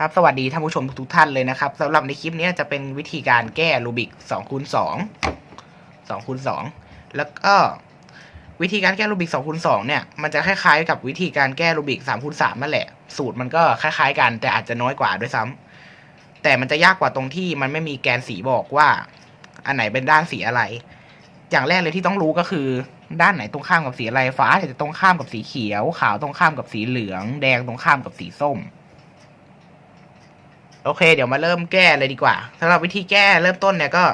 ครับสวัสดีท่านผู้ชมทุกท่านเลยนะครับสำหรับในคลิปนี้จะเป็นวิธีการแก้รูบิก2คูณ2 2คูณ2แล้วก็วิธีการแก้รูบิก2คูณ2เนี่ยมันจะคล้ายๆ กับวิธีการแก้รูบิก3คูณ3นั่นแหละ สูตรมันก็คล้ายๆ กันแต่อาจจะน้อยกว่าด้วยซ้ำแต่มันจะยากกว่าตรงที่มันไม่มีแกนสีบอกว่า อันไหนเป็นด้านสีอะไร อย่างแรกเลยที่ต้องรู้ก็คือ ด้านไหนตรงข้ามกับสีอะไรฟ้าจะตรงข้ามกับสีเขียว ขาวตรงข้ามกับสีเหลือง แดงตรงข้ามกับสีส้ม โอเค เดี๋ยวมาเริ่มแก้เลยดีกว่าสำหรับวิธีแก้เริ่มต้นเนี่ยก็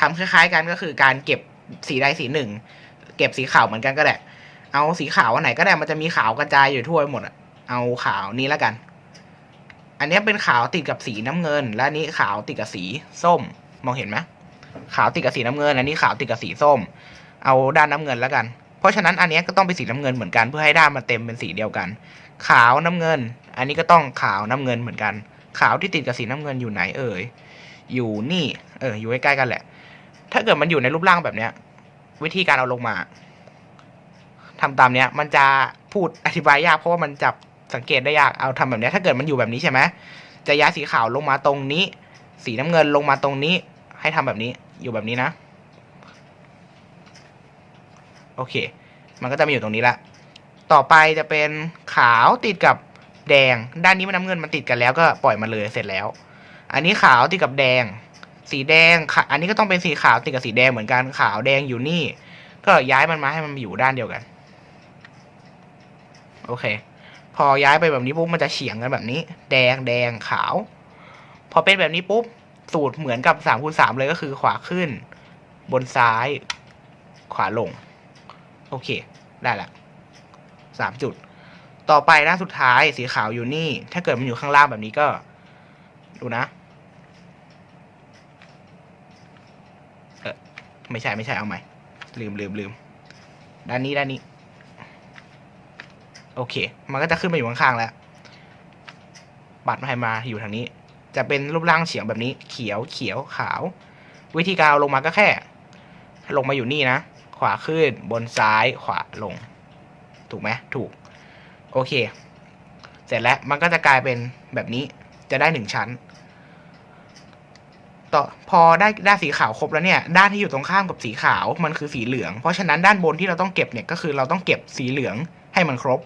ทำคล้ายๆกันก็คือการเก็บสีใดสีหนึ่ง เก็บสีขาวเหมือนกันก็ได้ เอาสีขาวอันไหนก็ได้มันจะมีขาวกระจายอยู่ทั่วไปหมดเอาขาวนี้แล้วกัน อันนี้เป็นขาวติดกับสีน้ำเงิน และนี้ขาวติดกับสีส้ม มองเห็นไหมขาวติดกับสีน้ำเงิน อันนี้ขาวติดกับสีส้ม เอาด้านน้ำเงินแล้วกัน เพราะฉะนั้นอันนี้ก็ต้องเป็นสีน้ำเงินเหมือนกันเพื่อให้ด้านมันเต็มเป็นสีเดียวกัน ขาวน้ำเงิน อันนี้ก็ต้องขาวน้ำเงินเหมือนกัน ขาวที่ติดกับสีน้ำเงินอยู่ไหนเอ่ย อยู่นี่ เออ อยู่ใกล้ๆกันแหละ ถ้าเกิดมันอยู่ในรูปร่างแบบเนี้ย วิธีการเอาลงมาทำตามเนี้ย มันจะพูดอธิบายยากเพราะว่ามันจับสังเกตได้ยาก เอาทำแบบเนี้ย ถ้าเกิดมันอยู่แบบนี้ใช่ไหมจะย้ายสีขาวลงมาตรงนี้ สีน้ำเงินลงมาตรงนี้ ให้ทำแบบนี้ อยู่แบบนี้นะ โอเค มันก็จะมาอยู่ตรงนี้ละ ต่อไปจะเป็นขาวติดกับ แดง ด้านนี้มันน้ำเงินมันติดกันแล้วก็ปล่อยมาเลยเสร็จแล้ว อันนี้ขาวติดกับแดง สีแดง อันนี้ก็ต้องเป็นสีขาวติดกับสีแดงเหมือนกัน ขาวแดงอยู่นี่ ก็ย้ายมันมาให้มันอยู่ด้านเดียวกัน โอเค พอย้ายไปแบบนี้ปุ๊บมันจะเฉียงกันแบบนี้ แดงแดงขาว พอเป็นแบบนี้ปุ๊บสูตรเหมือนกับสามคูณสามเลยก็คือขวาขึ้น บนซ้าย ขวาลง โอเค ได้ละสามจุด ต่อไปหน้าสุดท้ายสีขาวอยู่นี่ ถ้าเกิดมันอยู่ข้างล่างแบบนี้ก็ ดูนะ เออไม่ใช่ไม่ใช่เอาใหม่ ลืมลืมลืมด้านนี้ด้านนี้ โอเค มันก็จะขึ้นมาอยู่ข้างๆแล้ว บัตรมาให้มาอยู่ทางนี้ จะเป็นรูปร่างเฉียงแบบนี้ เขียวเขียวขาว วิธีการเอาลงมาก็แค่ ลงมาอยู่นี่นะ ขวาขึ้นบนซ้ายขวาลง ถูกไหมถูก โอเค เสร็จแล้วมันก็จะกลายเป็นแบบนี้จะได้หนึ่งชั้น ต่อพอได้ด้านสีขาวครบแล้วเนี่ย ด้านที่อยู่ตรงข้ามกับสีขาวมันคือสีเหลือง เพราะฉะนั้นด้านบนที่เราต้องเก็บเนี่ยก็คือเราต้องเก็บสีเหลืองให้มันครบ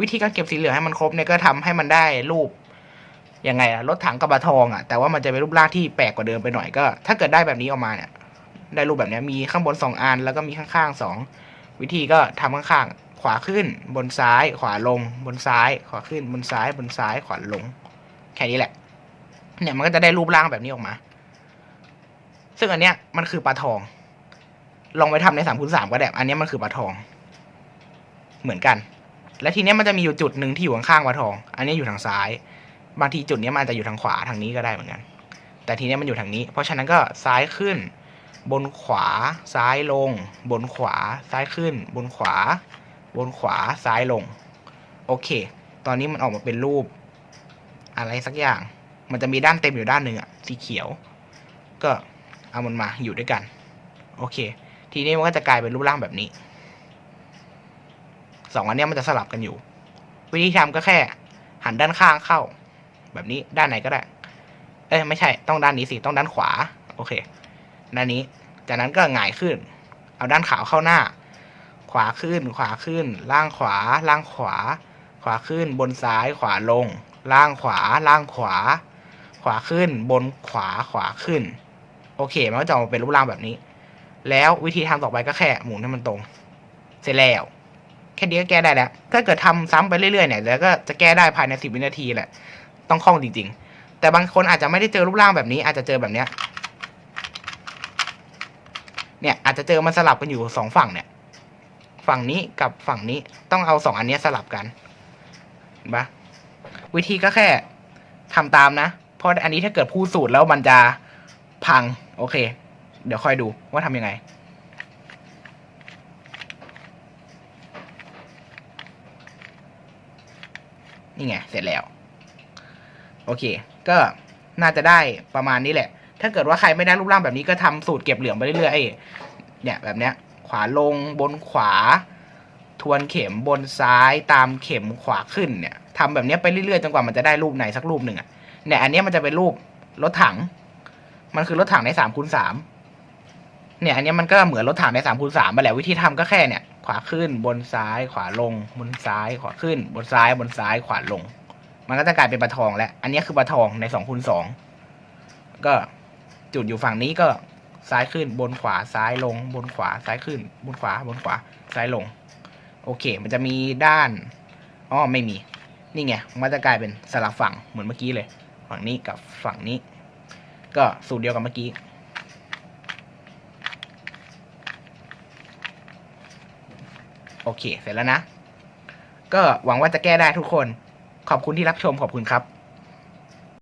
วิธีการเก็บสีเหลืองให้มันครบเนี่ยก็ทำให้มันได้รูปยังไงอะรถถังกระบะทองอะแต่ว่ามันจะเป็นรูปร่างที่แปลกกว่าเดิมไปหน่อยก็ ถ้าเกิดได้แบบนี้ออกมาเนี่ย ได้รูปแบบเนี้ยมีข้างบนสองอันแล้วก็มีข้างๆสอง วิธีก็ทำข้างๆ ขวาขึ้น บนซ้าย ขวาลง บนซ้าย ขวาขึ้น บนซ้าย บนซ้าย ขวาลง แค่นี้แหละ เนี่ยมันก็จะได้รูปร่างแบบนี้ออกมา ซึ่งอันเนี้ยมันคือปลาทอง ลองไปทำในสามคูณสามก็ได้ อันเนี้ยมันคือปลาทอง เหมือนกัน และทีเนี้ยมันจะมีอยู่จุดหนึ่งที่อยู่ข้างๆปลาทอง อันนี้อยู่ทางซ้าย บางทีจุดเนี้ยมันอาจจะอยู่ทางขวาทางนี้ก็ได้เหมือนกัน แต่ทีเนี้ยมันอยู่ทางนี้ เพราะฉะนั้นก็ซ้ายขึ้น บนขวาซ้ายลง บนขวาซ้ายขึ้น บนขวา บนขวาซ้ายลง โอเค ตอนนี้มันออกมาเป็นรูป อะไรสักอย่าง มันจะมีด้านเต็มอยู่ด้านหนึ่งอะสีเขียว ก็เอามันมาอยู่ด้วยกัน โอเค ทีนี้มันก็จะกลายเป็นรูปร่างแบบนี้สองอันนี้มันจะสลับกันอยู่ วิธีทำก็แค่ หันด้านข้างเข้า แบบนี้ด้านไหนก็ได้ เอ้ยไม่ใช่ต้องด้านนี้สิต้องด้านขวา โอเค ด้านนี้ จากนั้นก็หงายขึ้น เอาด้านขาวเข้าหน้า ขวาขึ้น ขวาขึ้น ล่างขวา ล่างขวา ขวาขึ้น บนซ้าย ขวาลง ล่างขวา ล่างขวา ขวาขึ้น บนขวา ขวาขึ้น โอเค มันก็จะออกมาเป็นรูปร่างแบบนี้ แล้ววิธีทำต่อไปก็แค่หมุนให้มันตรง เสร็จแล้วแค่นี้ก็แก้ได้แล้ว ถ้าเกิดทำซ้ำไปเรื่อยๆเนี่ยแล้วก็จะแก้ได้ภายในสิบวินาทีแหละ ต้องคล่องจริง ๆ แต่บางคนอาจจะไม่ได้เจอรูปร่างแบบนี้ อาจจะเจอแบบเนี้ย เนี่ยอาจจะเจอมันสลับกันอยู่สองฝั่งเนี่ย ฝั่งนี้กับฝั่งนี้ต้องเอาสองอันนี้สลับกันเห็นปะวิธีก็แค่ทำตามนะ เพราะอันนี้ถ้าเกิดพูดสูตรแล้วมันจะพัง โอเค เดี๋ยวค่อยดูว่าทำยังไง นี่ไง เสร็จแล้ว โอเค ก็น่าจะได้ประมาณนี้แหละ ถ้าเกิดว่าใครไม่ได้รูปร่างแบบนี้ก็ทำสูตรเก็บเหลืองไปเรื่อยๆไอ้เนี่ยแบบเนี้ย ขวาลงบนขวา ทวนเข็มบนซ้ายตามเข็มขวาขึ้นเนี่ยทำแบบนี้ไปเรื่อยๆจนกว่ามันจะได้รูปไหนสักรูปหนึ่งอะเนี่ยอันนี้มันจะเป็นรูปรถถัง มันคือรถถังในสามคูณสามเนี่ยอันนี้มันก็เหมือนรถถังในสามคูณสามไปแหละวิธีทำก็แค่เนี่ย ขวาขึ้นบนซ้ายขวาลง บนซ้ายขวาขึ้น บนซ้ายบนซ้ายขวาลง มันก็จะกลายเป็นปลาทองแล้ว อันนี้คือปลาทองในสองคูณสองก็ จุดอยู่ฝั่งนี้ก็ซ้ายขึ้นบนขวาซ้ายลง บนขวาซ้ายขึ้น บนขวาบนขวาซ้ายลง โอเค มันจะมีด้านอ๋อไม่มี นี่ไงมันจะกลายเป็นสลับฝั่งเหมือนเมื่อกี้เลย ฝั่งนี้กับฝั่งนี้ ก็สูตรเดียวกับเมื่อกี้โอเค เสร็จแล้วนะ ก็หวังว่าจะแก้ได้ทุกคน ขอบคุณที่รับชม ขอบคุณครับ